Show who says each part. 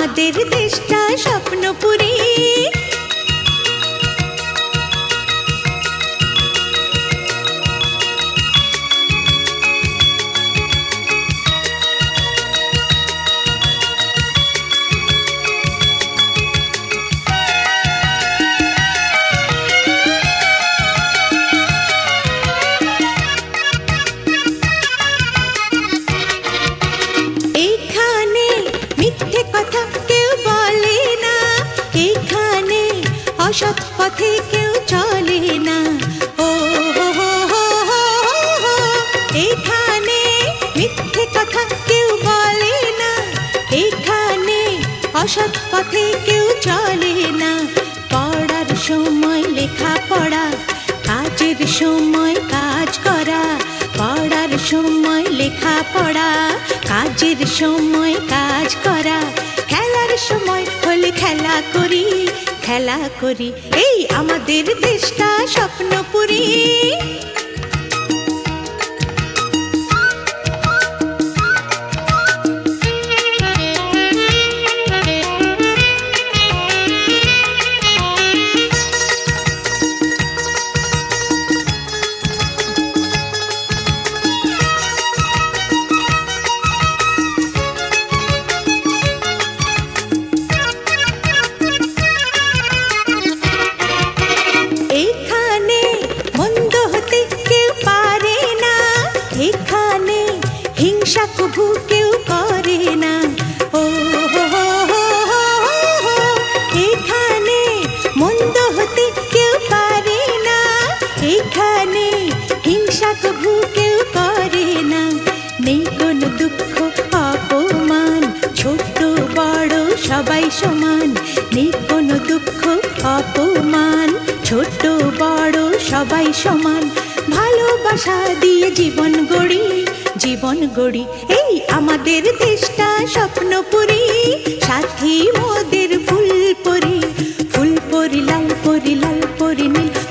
Speaker 1: আমাদের দেশটা স্বপ্নপুরী। অসৎ পথে কেউ চলে না। পড়ার সময় লেখা পড়া কাজের সময় কাজ করা। পড়ার সময় লেখা পড়া কাজের সময় কাজ করা। খেলার সময় হলে খেলা করি খেলা করি। এই আমাদের দেশটা স্বপ্নপুরী। এখানে হিংসা কভু কেউ করে না। নেই কোনো দুঃখ, অপমান, ছোট, বড়, সবাই সমান। নেই কোনো দুঃখ, অপমান, ছোট, বড়, সবাই সমান। ভালোবাসা দিয়ে জীবন গড়ি জীবন গড়ি, এই আমাদের দেশটা স্বপ্নপুরি সাথী মোদের ফুল পরি ফুল পরি, লাল পরি লাল পরি, নীল